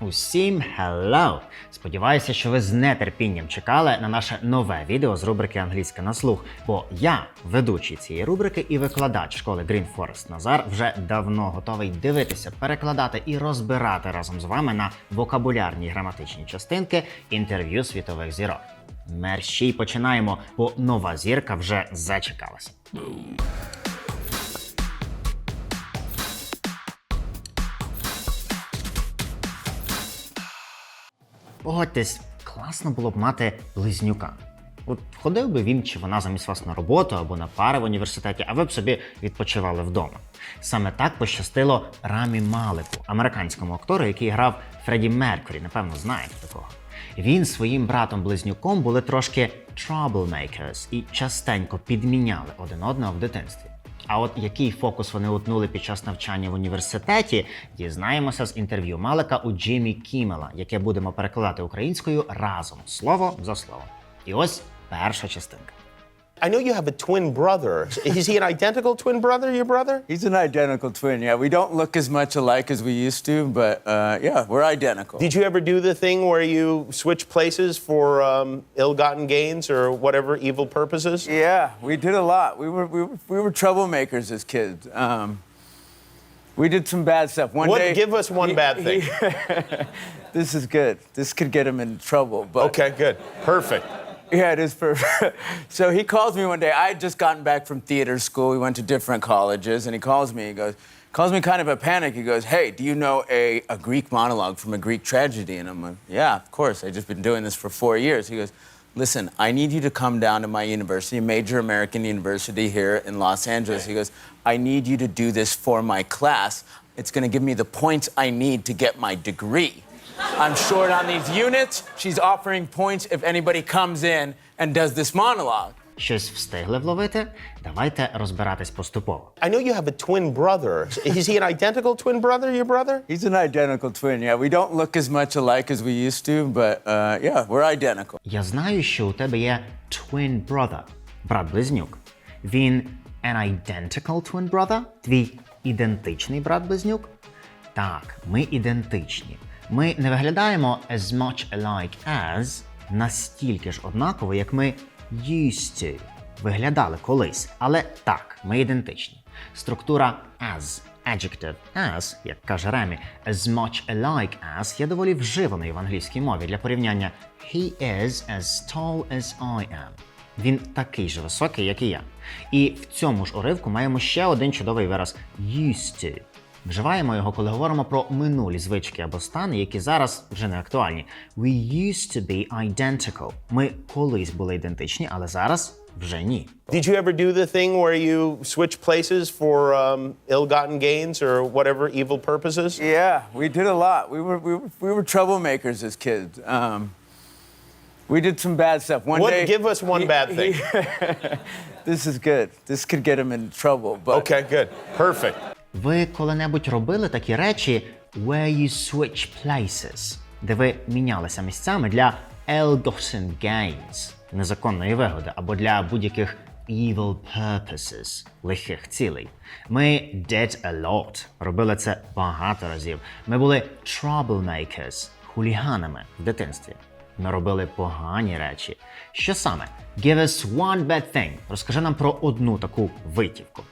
Усім hello! Сподіваюся, що ви з нетерпінням чекали на наше нове відео з рубрики Англійська на слух. Бо я, ведучий цієї рубрики і викладач школи Green Forest Назар, вже давно готовий дивитися, перекладати і розбирати разом з вами на вокабулярні граматичні частинки інтерв'ю світових зірок. Мерщій починаємо, бо нова зірка вже зачекалася. Погодьтесь, класно було б мати близнюка. От ходив би він чи вона замість вас на роботу або на пари в університеті, а ви б собі відпочивали вдома. Саме так пощастило Рамі Малику, американському актору, який грав Фредді Меркурі, напевно, знаєте такого. Він своїм братом-близнюком були трошки troublemakers і частенько підміняли один одного в дитинстві. А от який фокус вони утнули під час навчання в університеті, дізнаємося з інтерв'ю Малика у Джиммі Кімела, яке будемо перекладати українською разом, слово за слово. І ось перша частинка. I know you have a twin brother. Is he an identical twin brother, your brother? He's an identical twin. Yeah, we don't look as much alike as we used to, but uh, yeah, we're identical. Did you ever do the thing where you switch places for um, ill-gotten gains or whatever evil purposes? yeah, we did a lot. We were we were, we were troublemakers as kids. Um, we did some bad stuff. One What- day, give us one bad thing. this is good. This could get him in trouble. But Okay, good. Perfect. Yeah, it is perfect. so he calls me one day. I had just gotten back from theater school. We went to different colleges, and he calls me. He goes, calls me kind of a panic. He goes, "Hey, do you know a, a Greek monologue from a Greek tragedy?" And I'm like, "Yeah, of course. I've just been doing this for four years." He goes, "Listen, I need you to come down to my university, a major American university here in Los Angeles." He goes, "I need you to do this for my class. It's going to give me the points I need to get my degree." I'm short on these units. She's offering points if anybody comes in and does this monologue. Щось встигли вловити? Давайте розбиратись поступово. I know you have a twin brother. Is he an identical twin brother, your brother? He's an identical twin. Yeah, we don't look as much alike as we used to, but uh, yeah, we're identical. Я знаю, що у тебе є twin brother, брат-близнюк. Він an identical twin brother? Твій ідентичний брат-близнюк? Так, ми ідентичні. Ми не виглядаємо as much alike as настільки ж однаково, як ми used to виглядали колись. Але так, ми ідентичні. Структура as, adjective as, як каже Ремі, as much alike as є доволі вживаною в англійській мові для порівняння He is as tall as I am. Він такий же високий, як і я. І в цьому ж уривку маємо ще один чудовий вираз used to. Вживаємо його, коли говоримо про минулі звички або стани, які зараз вже не актуальні. We used to be identical. Ми колись були ідентичні, але зараз вже ні. Did you ever do the thing where you switch places for um, ill-gotten gains or whatever evil purposes? Yeah, we did a lot. We were we were, we were troublemakers as kids. Um, we did some bad stuff. One What- day, give us one he, bad thing. He, this is good. This could get him in trouble. But Okay, good. Perfect. Ви коли-небудь робили такі речі where you switch places, де ви мінялися місцями для ill-gotten gains, незаконної вигоди, або для будь-яких evil purposes, лихих цілей. Ми did a lot, робили це багато разів. Ми були troublemakers, хуліганами в дитинстві. Ми робили погані речі. Що саме? Give us one bad thing. Розкажи нам про одну таку витівку.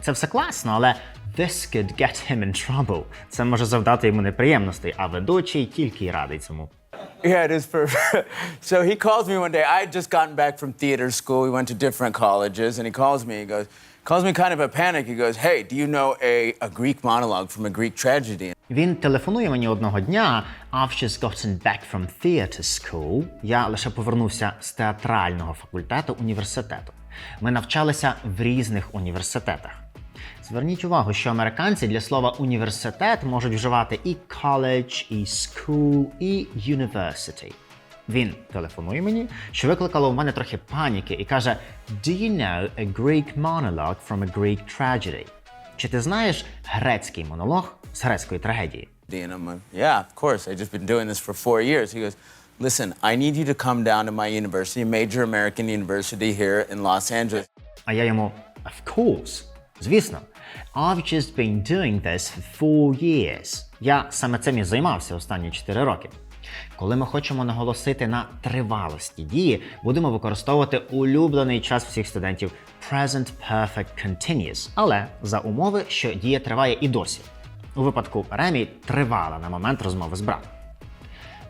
Це все класно, але this could get him in trouble. Це може завдати йому неприємностей, а ведучий тільки й радий цьому. yeah, it is perfect. so he calls me one day. I had just gotten back from theater school. We went to different colleges, and he calls me. He goes, calls me kind of a panic. He goes, "Hey, do you know a, a Greek monologue from a Greek tragedy?" Він телефонує мені одного дня. I've just gotten back from theatre school. Я лише повернувся з театрального факультету університету. Ми навчалися в різних університетах. Зверніть увагу, що американці для слова університет можуть вживати і college, і school, і university. Він телефонує мені, що викликало в мене трохи паніки, і каже: Do you know a Greek monologue from a Greek tragedy? Чи ти знаєш грецький монолог з грецької трагедії? And I'm like, "Yeah, of course. I've just been doing this for four years." He goes, "Listen, I need you to come down to my university, major American university here in Los Angeles." А я йому of course, звісно. I've just been doing this for four years. Я саме цим і займався останні 4 роки. Коли ми хочемо наголосити на тривалості дії, будемо використовувати улюблений час всіх студентів Present Perfect Continuous, але за умови, що дія триває і досі. У випадку Ремі тривала на момент розмови з братом.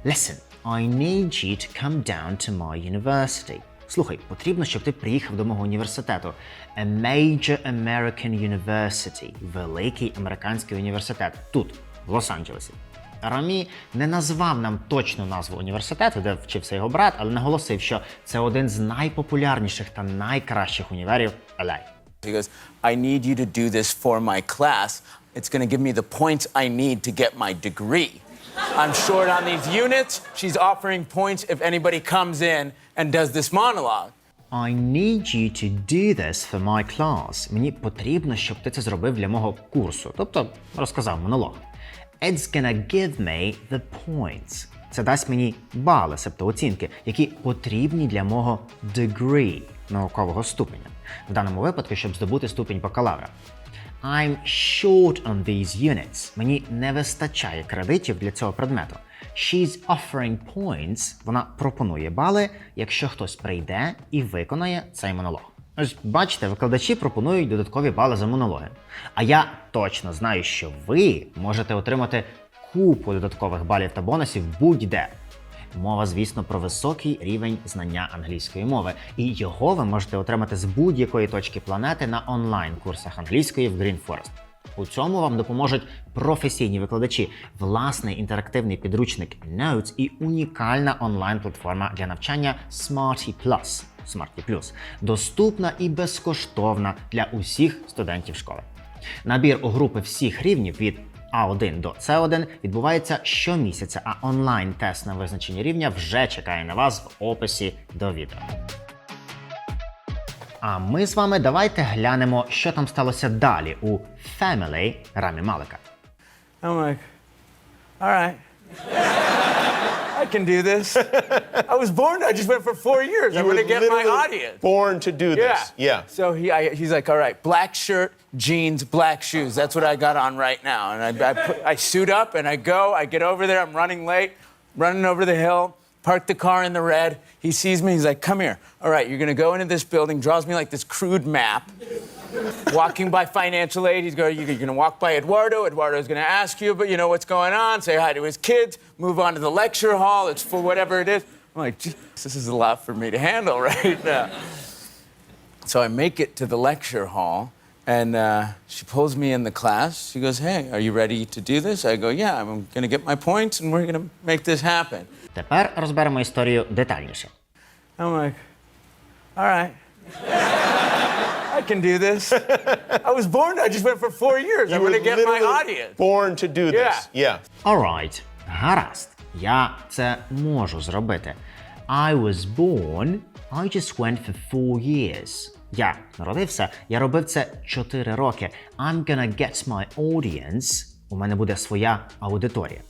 Listen, I need you to come down to my university. Слухай, потрібно, щоб ти приїхав до мого університету. A major American University. Великий американський університет. Тут, в Лос-Анджелесі. Рамі не назвав нам точну назву університету, де вчився його брат, але наголосив, що це один з найпопулярніших та найкращих універів LA. He goes, I need you to do this for my class. It's going give me the points I need to get my degree. I'm short on these units. She's offering points if anybody comes in and does this monologue. I need you to do this for my class. Мені потрібно, щоб ти це зробив для мого курсу. Тобто розказав монолог. It's gonna give me the points. Це дасть мені бали, себто оцінки, які потрібні для мого degree, наукового ступеня. В даному випадку, щоб здобути ступінь бакалавра. I'm short on these units. Мені не вистачає кредитів для цього предмету. She's offering points. Вона пропонує бали, якщо хтось прийде і виконає цей монолог. Ось бачите, викладачі пропонують додаткові бали за монологи. А я точно знаю, що ви можете отримати купу додаткових балів та бонусів будь-де. Мова, звісно, про високий рівень знання англійської мови, і його ви можете отримати з будь-якої точки планети на онлайн-курсах англійської в Green Forest. У цьому вам допоможуть професійні викладачі, власний інтерактивний підручник Notes і унікальна онлайн-платформа для навчання Smarty Plus. Smarty Plus, доступна і безкоштовна для усіх студентів школи. Набір у групи всіх рівнів від А1 до С1 відбувається щомісяця, а онлайн-тест на визначення рівня вже чекає на вас в описі до відео. А ми з вами давайте глянемо, що там сталося далі у Family Рамі Малика. I'm like, all right. I can do this. I was born, I just went for four years. I'm were going to get my audience. Born to do Yeah. this. Yeah. So he, I, he's like, all right, black shirt, jeans, black shoes. That's what I got on right now. And I, I, put, I suit up and I go. I get over there. I'm running late, running over the hill. Park the car in the red. He sees me. He's like, come here. All right, you're going to go into this building. Draws me like this crude map. Walking by financial aid. He's going, you're going to walk by Eduardo. Eduardo's going to ask you, but you know what's going on. Say hi to his kids. Move on to the lecture hall. It's for whatever it is. I'm like, "Gee, this is a lot for me to handle right now. So I make it to the lecture hall, and uh, she pulls me in the class. She goes, Hey, are you ready to do this? I go, Yeah, I'm going to get my points, and we're going to make this happen. Тепер розберемо історію детальніше. I'm like, All right. I can do this. I was born, I just went for four years. I'm were going to get my literally audience. Born to do this. Yeah. Alright, гаразд. Я це можу зробити. I was born, I just went for four years. Я народився, я робив це 4 роки. I'm gonna get my audience. У мене буде своя аудиторія.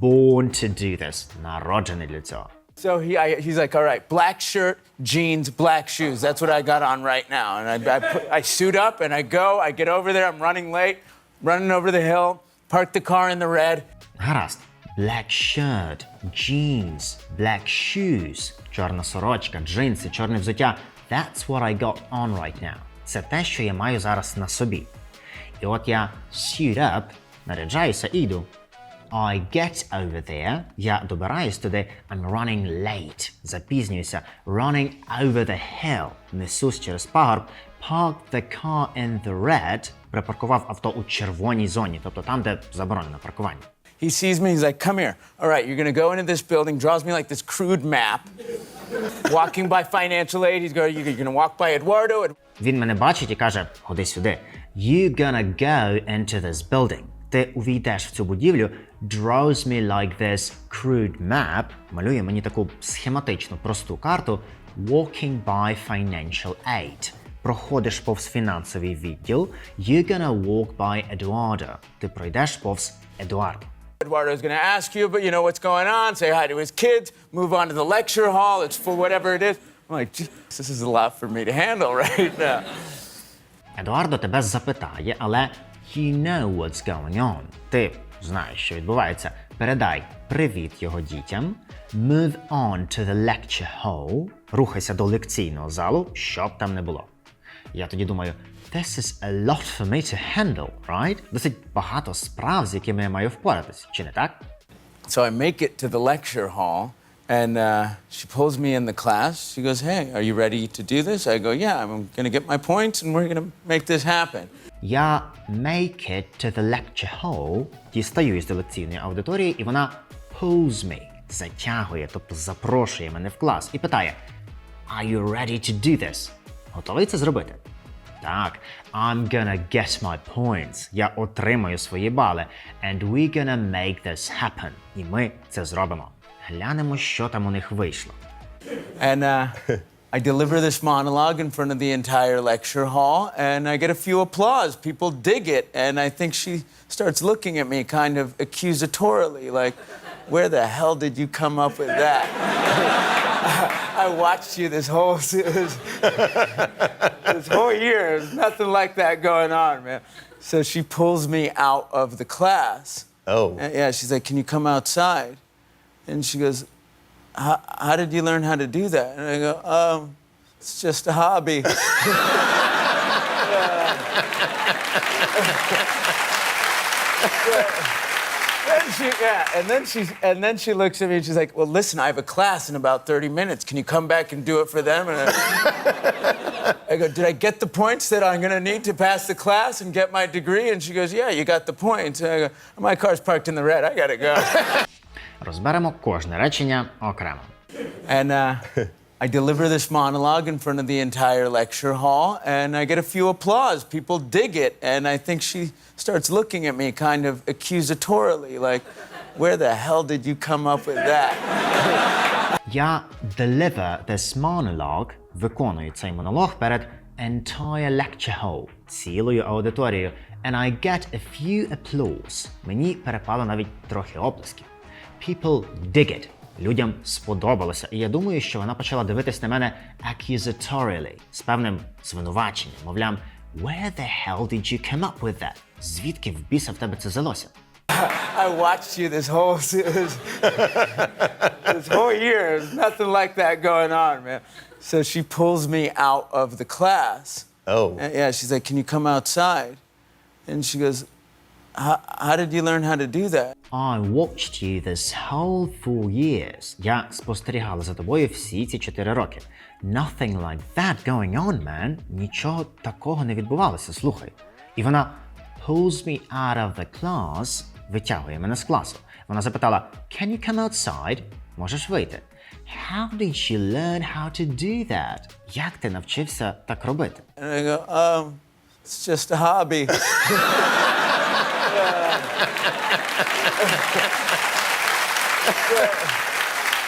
Born to do this. Народжений для цього. So he, I, he's like, all right, black shirt, jeans, black shoes. That's what I got on right now. And I, I, put, I suit up and I go. I get over there. I'm running late, running over the hill. Park the car in the red. Гаразд. Black shirt, jeans, black shoes, чорна сорочка, джинси, чорне взуття. That's what I got on right now. Це те, що я маю зараз на собі. І от я suit up, наряджаюся і йду. I get over there. Я добираюсь туди. I'm running late. Запізнююся. Running over the hill. Несусь через пагорб. Park the car in the red. Припаркував авто у червоній зоні, тобто там, де заборонено паркування. He sees me. He's like, come here. All right, you're to go into this building. Draws me like this crude map. Walking by financial aid. He's going, you're to walk by Eduardo. Він мене бачить і каже: Ходи сюди. You gonna go into this building. Ти увійдеш в цю будівлю. Draws me like this crude map. Малює мені таку схематичну просту карту. Walking by financial aid. Проходиш повз фінансовий відділ. You gonna walk by Eduardo. Ти пройдеш повз Едуарда. Eduardo's going to ask you, but you know what's going on. Say hi to his kids. Move on to the lecture hall. It's for whatever it is. I'm like, "Gee, this is a lot for me to handle right now. Едуардо тебе запитає, але you know what's going on. Ти знаєш, що відбувається. Передай привіт його дітям. Move on to the lecture hall. Рухайся до лекційного залу, щоб там не було. Я тоді думаю, this is a lot for me to handle, right? Досить багато справ, з якими я маю впоратись, чи не так? So I make it to the lecture hall, and uh, she pulls me in the class. She goes, Hey, are you ready to do this? I go, Yeah, I'm going to get my points, and we're going to make this happen. Я make it to the lecture hall, дістаюсь до лекційної аудиторії, і вона pulls me, затягує, тобто запрошує мене в клас і питає: Are you ready to do this? Готовий це зробити? Так, I'm gonna get my points. Я отримаю свої бали. And we're gonna make this happen. І ми це зробимо. Глянемо, що там у них вийшло. And uh, I deliver this monologue in front of the entire lecture hall, and I get a few applause. People dig it, and I think she starts looking at me kind of accusatorily, like, Where the hell did you come up with that? I watched you this whole this, this whole year. There's nothing like that going on, man. So she pulls me out of the class. Oh. And, yeah, she's like, "Can you come outside?" And she goes, how, how did you learn how to do that? And I go, um, it's just a hobby. Then she, yeah, and then she, and then she looks at me and she's like, "Well, listen, I have a class in about 30 minutes. Can you come back and do it for them?" And I, I go, "Did I get the points that I'm going to need to pass the class and get my degree?" And she goes, "Yeah, you got the points." And I go, "My car's parked in the red. I got to go." Розберемо кожне речення окремо. And uh, I deliver this monologue in front of the entire lecture hall, and I get a few applause. People dig it, and I think she starts looking at me kind of accusatorily, like, "Where the hell did you come up with that?" Я deliver this monologue, виконую цей монолог перед entire lecture hall, цілою аудиторією, and I get a few applause. Мені перепало навіть трохи оплесків. People dig it. Людям сподобалося, і я думаю, що вона почала дивитись на мене accusatorily, з певним звинуваченням. Мовлям, where the hell did you come up with that? Звідки в біса в тебе це взялося? I watched you this whole this, this whole year. There's nothing like that going on, man. So she pulls me out of the class. Oh. And, yeah, she's like, "Can you come outside?" And she goes, "How how did you learn how to do that?" I watched you this whole four years. Я спостерігала за тобою всі ці чотири роки. Nothing like that going on, man. Нічого такого не відбувалося, слухай. І вона pulls me out of the class, витягує мене з класу. Вона запитала, Can you come outside? Можеш вийти? How did you learn how to do that? Як ти навчився так робити? And I go, um, it's just a hobby.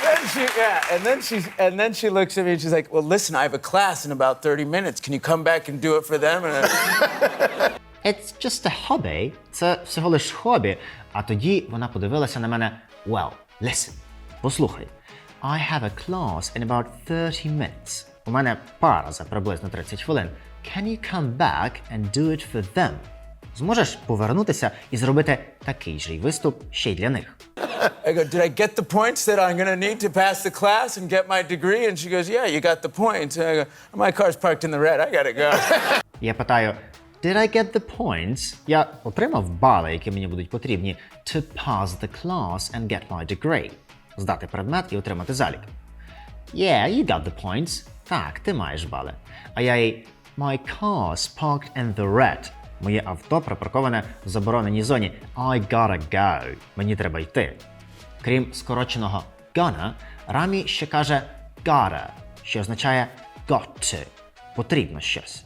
Then she, yeah, and then she, and then she looks at me and she's like, "Well, listen, I have a class in about 30 minutes. Can you come back and do it for them?" And I, It's just a hobby. Це всього лиш хобі. А тоді вона подивилася на мене. Well, listen. Послухай. I have a class in about 30 minutes. У мене пара за приблизно 30 хвилин. Can you come back and do it for them? Зможеш повернутися і зробити такий же й виступ ще й для них. I go, "Did I get the points that I'm going to need to pass the class and get my degree?" And she goes, "Yeah, you got the points." And I go, "My car's parked in the red. I got to go." Я питаю: Did I get the points? Я отримав бали, які мені будуть потрібні to pass the class and get my degree. Здати предмет і отримати залік. Yeah, you got the points. Так, ти маєш бали. А я їй My car's parked in the red. Моє авто припарковане в забороненій зоні. I gotta go. Мені треба йти. Крім скороченого gonna, Рамі ще каже gotta, що означає got to. Потрібно щось.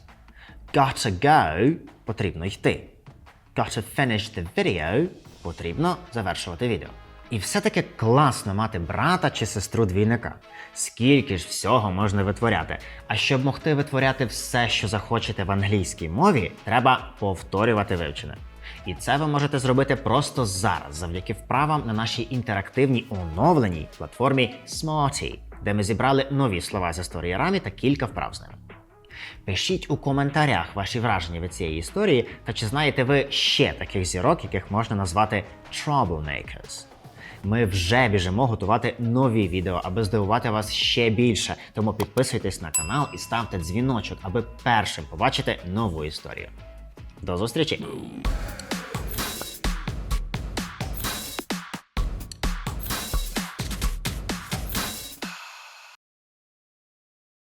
Gotta go потрібно йти. Gotta finish the video потрібно завершувати відео. І все-таки класно мати брата чи сестру двійника. Скільки ж всього можна витворяти. А щоб могти витворяти все, що захочете в англійській мові, треба повторювати вивчене. І це ви можете зробити просто зараз, завдяки вправам на нашій інтерактивній оновленій платформі Smarty, де ми зібрали нові слова з історії рамі та кілька вправ з ними. Пишіть у коментарях ваші враження від цієї історії та чи знаєте ви ще таких зірок, яких можна назвати troublemakers. Ми вже біжимо готувати нові відео, аби здивувати вас ще більше. Тому підписуйтесь на канал і ставте дзвіночок, аби першим побачити нову історію. До зустрічі!